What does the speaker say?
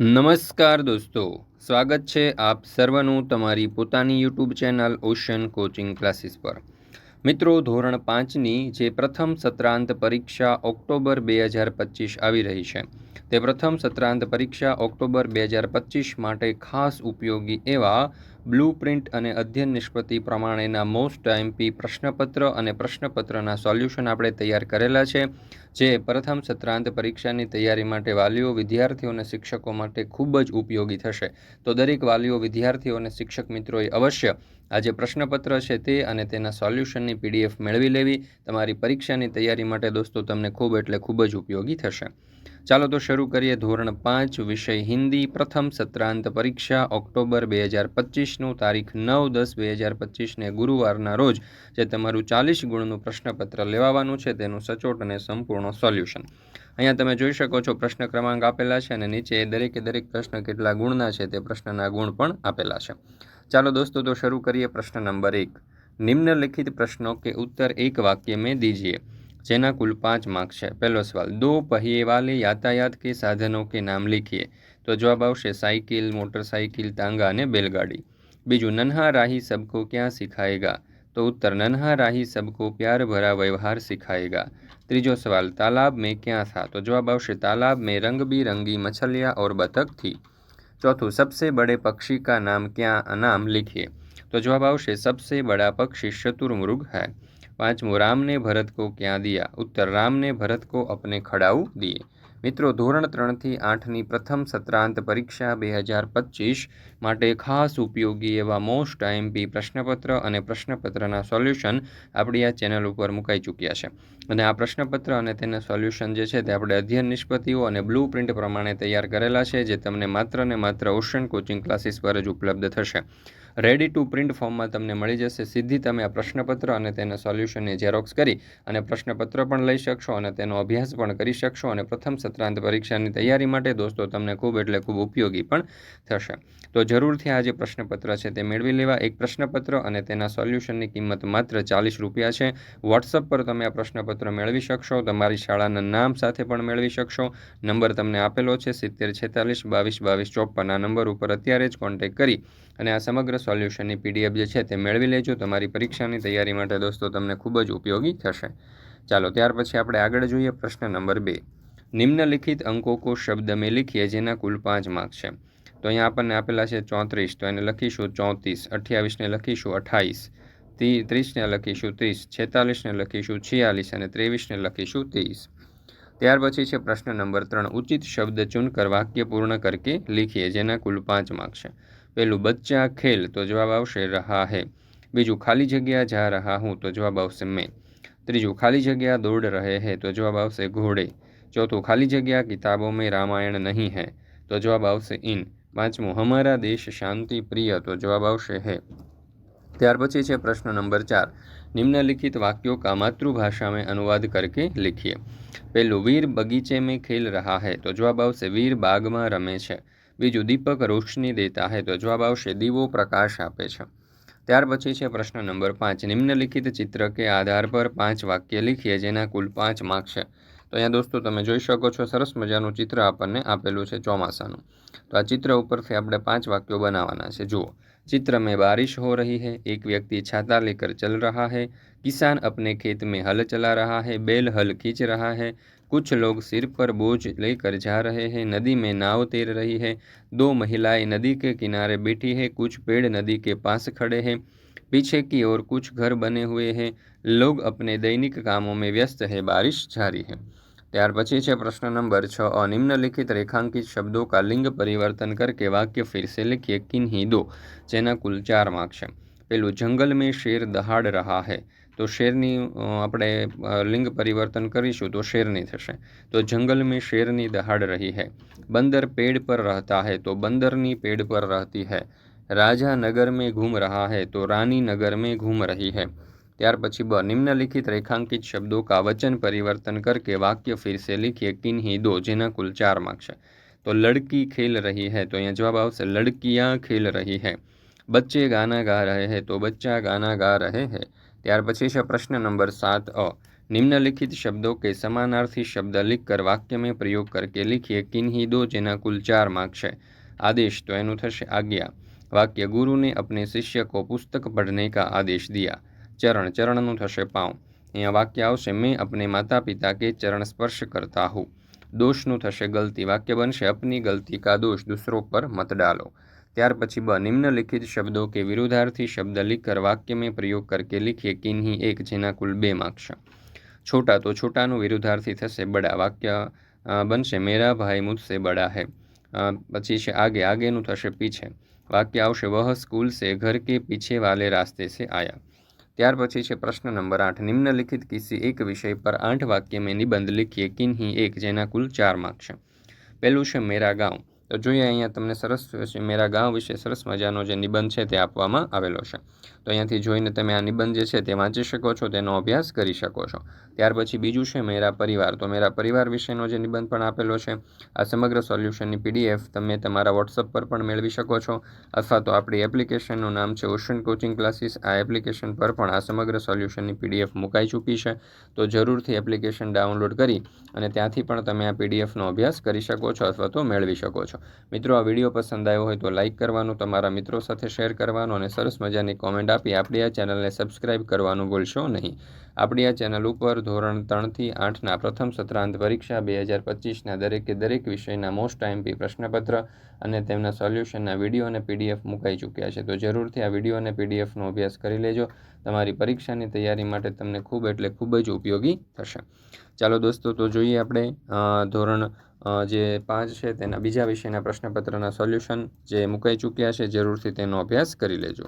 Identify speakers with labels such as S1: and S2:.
S1: નમસ્કાર દોસ્તો, સ્વાગત છે આપ સર્વનું તમારી પોતાની YouTube channel ocean coaching classes પર. મિત્રો, ધોરણ પાંચની જે પ્રથમ સત્રાંત પરીક્ષા ઓક્ટોબર બે હજાર પચીસ આવી રહી છે. તે પ્રથમ સત્રાંત પરીક્ષા ઓક્ટોબર બે હજાર પચીસ માટે ખાસ ઉપયોગી એવા બ્લુ પ્રિન્ટ અને અધ્યયન નિષ્પત્તિ પ્રમાણેના મોસ્ટ ટાઈમપી પ્રશ્નપત્ર અને પ્રશ્નપત્રના સોલ્યુશન આપણે તૈયાર કરેલા છે, જે પ્રથમ સત્રાંત પરીક્ષાની તૈયારી માટે વાલીઓ, વિદ્યાર્થીઓ અને શિક્ષકો માટે ખૂબ જ ઉપયોગી થશે. તો દરેક વાલીઓ, વિદ્યાર્થીઓ અને શિક્ષક મિત્રોએ અવશ્ય આ જે પ્રશ્નપત્ર છે તે અને તેના સોલ્યુશનની પીડીએફ મેળવી લેવી. તમારી પરીક્ષાની તૈયારી માટે દોસ્તો, તમને ખૂબ એટલે ખૂબ જ ઉપયોગી થશે. ચાલો તો શરૂ કરીએ ધોરણ પાંચ, વિષય હિન્દી, પ્રથમ સત્રાંત પરીક્ષા, ઓક્ટોબર બે હજાર પચીસનું તારીખ નવ દસ બે હજાર પચીસને ગુરુવારના રોજ જે તમારું ચાલીસ ગુણનું પ્રશ્નપત્ર લેવાનું છે તેનું સચોટ અને સંપૂર્ણ સોલ્યુશન. અહીંયા તમે જોઈ શકો છો પ્રશ્ન ક્રમાંક આપેલા છે અને નીચે દરેકે દરેક પ્રશ્ન કેટલા ગુણના છે તે પ્રશ્નના ગુણ પણ આપેલા છે. ચાલો દોસ્તો તો શરૂ કરીએ પ્રશ્ન નંબર એક. નિમ્નલિખિત પ્રશ્નો કે ઉત્તર એક વાક્ય મેં દીજીએ. जेना कुल पाँच मार्क्स है पहला सवाल दो पहिए वाले यातायात के साधनों के नाम लिखिए तो जवाब आइकिल मोटरसाइकिल तांगा ने बैलगाड़ी बीजू नन्हा राही सबको क्या सिखाएगा तो उत्तर नन्हा राही सबको प्यार भरा व्यवहार सिखाएगा तीजो सवाल तालाब में क्या था तो जवाब आवश्यक तालाब में रंग बिरंगी मछलियाँ और बतख थी चौथों सबसे बड़े पक्षी का नाम क्या नाम लिखिए तो जवाब आवश्यक सबसे बड़ा पक्षी शत्रुमृग है પાંચમું, રામને ભરત કો ક્યાં દિયા? ઉત્તર, રામને ભરત કો અપને ખડાઉ દીએ મિત્રો, ધોરણ ત્રણથી આઠની પ્રથમ સત્રાંત પરીક્ષા બે હજાર પચીસ માટે ખાસ ઉપયોગી એવા મોસ્ટ આઈએમપી પ્રશ્નપત્ર અને પ્રશ્નપત્રના સોલ્યુશન આપણી આ ચેનલ ઉપર મુકાઈ ચૂક્યા છે. અને આ પ્રશ્નપત્ર અને તેના સોલ્યુશન જે છે તે આપણે અધ્યયન નિષ્પતિઓ અને બ્લુ પ્રિન્ટ પ્રમાણે તૈયાર કરેલા છે, જે તમને માત્ર ને માત્ર ઓશન કોચિંગ ક્લાસીસ પર જ ઉપલબ્ધ થશે. રેડી ટુ પ્રિન્ટ ફોર્મમાં તમને મળી જશે. સીધી તમે આ પ્રશ્નપત્ર અને તેના સોલ્યુશનને ઝેરોક્સ કરી અને પ્રશ્નપત્ર પણ લઈ શકશો અને તેનો અભ્યાસ પણ કરી શકશો અને પ્રથમ સત્રાંત પરીક્ષાની તૈયારી માટે દોસ્તો તમને ખૂબ એટલે ખૂબ ઉપયોગી પણ થશે. તો જરૂરથી આ જે પ્રશ્નપત્ર છે તે મેળવી લેવા. એક પ્રશ્નપત્ર અને તેના સોલ્યુશનની કિંમત માત્ર ચાલીસ રૂપિયા છે. વોટ્સઅપ પર તમે આ પ્રશ્નપત્ર મેળવી શકશો. તમારી શાળાના નામ સાથે પણ મેળવી શકશો. નંબર તમને આપેલો છે સિત્તેર છેતાલીસ બાવીસ બાવીસ ચોપન. આ નંબર ઉપર અત્યારે જ કોન્ટેક કરી અને આ સમગ્ર સોલ્યુશનની પીડીએફ જે છે તે મેળવી લેજો. તમારી પરીક્ષાની તૈયારી માટે દોસ્તો તમને ખૂબ જ ઉપયોગી થશે. ચાલો, ત્યાર પછી આપણે આગળ જોઈએ પ્રશ્ન નંબર બે. નિમ્નલિખિત અંકો કો શબ્દ મેં લીખીએ જેના કુલ પાંચ માર્ક છે. તો અહીંયા આપણને આપેલા છે ચોત્રીસ. તો એને લખીશું ચોત્રીસ. અઠ્યાવીસને લખીશું અઠ્ઠાવીસ ત્રીસને લખીશું ત્રીસ. છેતાલીસને લખીશું છિયાલીસ અને ત્રેવીસને લખીશું ત્રીસ. ત્યાર પછી છે પ્રશ્ન નંબર ત્રણ. ઉચિત શબ્દ ચૂનકર વાક્ય પૂર્ણ કરકે લીખીએ જેના કુલ પાંચ માર્ક છે. पेलू बच्चा खेल तो जवाब आवश्य रहा है बीजू खाली जगह जा रहा हूँ तो जवाब आवश्य मैं खाली जगह दौड़ रहे हैं तो जवाब आवश्य घोड़े चौथो खाली जगह किताबों में रामायण नहीं है तो जवाब आवश्य इन हमारा देश शांति प्रिय तो जवाब आ त्यार प्रश्न नंबर चार निम्नलिखित वाक्यों का मातृभाषा में अनुवाद करके लिखिए पेलू वीर बगीचे में खेल रहा है तो जवाब आवश्य वीर बाग में रमे બીજું દીપક રોશની દેતા હૈ તો જવાબ આવશે દીવો પ્રકાશ આપે છે ત્યાર પછી છે પ્રશ્ન નંબર પાંચ નિમ્નલિખિત ચિત્ર કે આધાર પર પાંચ વાક્ય લીખીએ જેના કુલ પાંચ માર્ક છે તો અહીંયા દોસ્તો તમે જોઈ શકો છો સરસ મજાનું ચિત્ર આપણને આપેલું છે ચોમાસાનું તો આ ચિત્ર ઉપરથી આપણે પાંચ વાક્યો બનાવવાના છે જુઓ चित्र में बारिश हो रही है एक व्यक्ति छाता लेकर चल रहा है किसान अपने खेत में हल चला रहा है बैल हल खींच रहा है कुछ लोग सिर पर बोझ लेकर जा रहे हैं नदी में नाव तैर रही है दो महिलाएं नदी के किनारे बैठी है कुछ पेड़ नदी के पास खड़े हैं पीछे की ओर कुछ घर बने हुए हैं लोग अपने दैनिक कामों में व्यस्त है बारिश जारी है ત્યાર પછી છે પ્રશ્ન નંબર છ નિમ્નલિખિત રેખાંકિત શબ્દો કા લિંગ પરિવર્તન કરકે વાક્ય ફિર સે लिखिए किन्हीं दो જેના કુલ ચાર માર્ક છે પેલું જંગલ મેં શેર દહાડ રહા હૈ तो शेरनी आपणे लिंग परिवर्तन करीश तो शेरनी थशे तो जंगल में शेरनी दहाड़ रही है बंदर पेड़ पर रहता है तो बंदरनी पेड़ पर रहती है राजा नगर में घूम रहा है तो रानी नगर में घूम रही है त्यार पछी ब निम्नलिखित रेखांकित शब्दों का वचन परिवर्तन करके वाक्य फिर से लिखिए किन ही दो जेना कुल चार मार्क्स है तो लड़की खेल रही है तो अँ जवाब आवश्यक लड़कियाँ खेल रही है बच्चे गाना गा रहे हैं तो बच्चा गाना गा रहे हैं ત્યાર પછી છે પ્રશ્ન નંબર સાત અ. નિમ્નલિખિત શબ્દો કે સમાનાર્થી શબ્દ લીખકર વાક્ય મેં પ્રયોગ કરકે લીખીએ કિન્હી દો જેના કુલ ચાર માર્ક છે. આદેશ તો એનું થશે આજ્ઞા. વાક્ય ગુરુને ने अपने शिष्य को पुस्तक पढ़ने का आदेश दिया ચરણનું થશે પાઉં. અહીંયા વાક્ય આવશે, મેં अपने માતા પિતા કે ચરણ સ્પર્શ કરતા હું. દોષનું થશે ગલતી. વાક્ય બનશે, અપની ગલતી કા દોષ દૂસરો પર મત ડાલો. त्यार पी निम्नलिखित शब्दों के विरोधार्थी शब्द लिखकर वाक्य में प्रयोग करके लिखिए किन्हीं एक जेना कुल बे मक्ष छोटा तो छोटा विरोधार्थी थे बड़ा वाक्य बन से मेरा भाई मुझसे बड़ा है पची से आगे आगे थे पीछे वाक्य आश वह स्कूल से घर के पीछे वाले रास्ते से आया त्यार पी प्रश्न नंबर आठ निम्नलिखित किसी एक विषय पर आठ वक्य में निबंध लिखिए किन्हीं एक जेना कुल चार मक्ष पेलू से मेरा गाँव તો જોઈએ અહીંયા તમને સરસ મેરા ગામ વિશે સરસ મજાનો જે નિબંધ છે તે આપવામાં આવેલો છે. તો અહીંયાથી જોઈને તમે આ નિબંધ જે છે તે વાંચી શકો છો, તેનો અભ્યાસ કરી શકો છો. ત્યાર પછી બીજું છે મેરા પરિવાર. તો મેરા પરિવાર વિશેનો જે નિબંધ પણ આપેલો છે, આ સમગ્ર સોલ્યુશનની પીડીએફ તમે તમારા વોટ્સઅપ પર પણ મેળવી શકો છો, અથવા તો આપણી એપ્લિકેશનનું નામ છે ઓશન કોચિંગ ક્લાસીસ. આ એપ્લિકેશન પર પણ આ સમગ્ર સોલ્યુશનની પીડીએફ મુકાઈ ચૂકી છે. તો જરૂરથી એપ્લિકેશન ડાઉનલોડ કરી અને ત્યાંથી પણ તમે આ પીડીએફનો અભ્યાસ કરી શકો છો, અથવા તો મેળવી શકો છો. મિત્રો, આ વીડિયો પસંદ આવ્યો હોય તો લાઇક કરવાનું, તમારા મિત્રો સાથે શેર કરવાનું અને સરસ મજાની કોમેન્ટ આપી આપણી આ ચેનલને સબસ્ક્રાઇબ કરવાનું ભૂલશો નહીં. આપણી આ ચેનલ ઉપર ધોરણ ત્રણથી આઠના પ્રથમ સત્રાંત પરીક્ષા બે હજાર પચીસના દરેકે દરેક વિષયના મોસ્ટ આઈએમપી પ્રશ્નપત્ર અને તેમના સોલ્યુશનના વીડિયો અને પીડીએફ મુકાઈ ચૂક્યા છે. તો જરૂરથી આ વીડિયો અને પીડીએફનો અભ્યાસ કરી લેજો. તમારી પરીક્ષાની તૈયારી માટે તમને ખૂબ એટલે ખૂબ જ ઉપયોગી થશે. ચાલો દોસ્તો, તો જોઈએ આપણે ધોરણ જે પાંચ છે તેના બીજા વિષયના પ્રશ્નપત્રના સોલ્યુશન જે મુકાઈ ચૂક્યા છે, જરૂરથી તેનો અભ્યાસ કરી લેજો.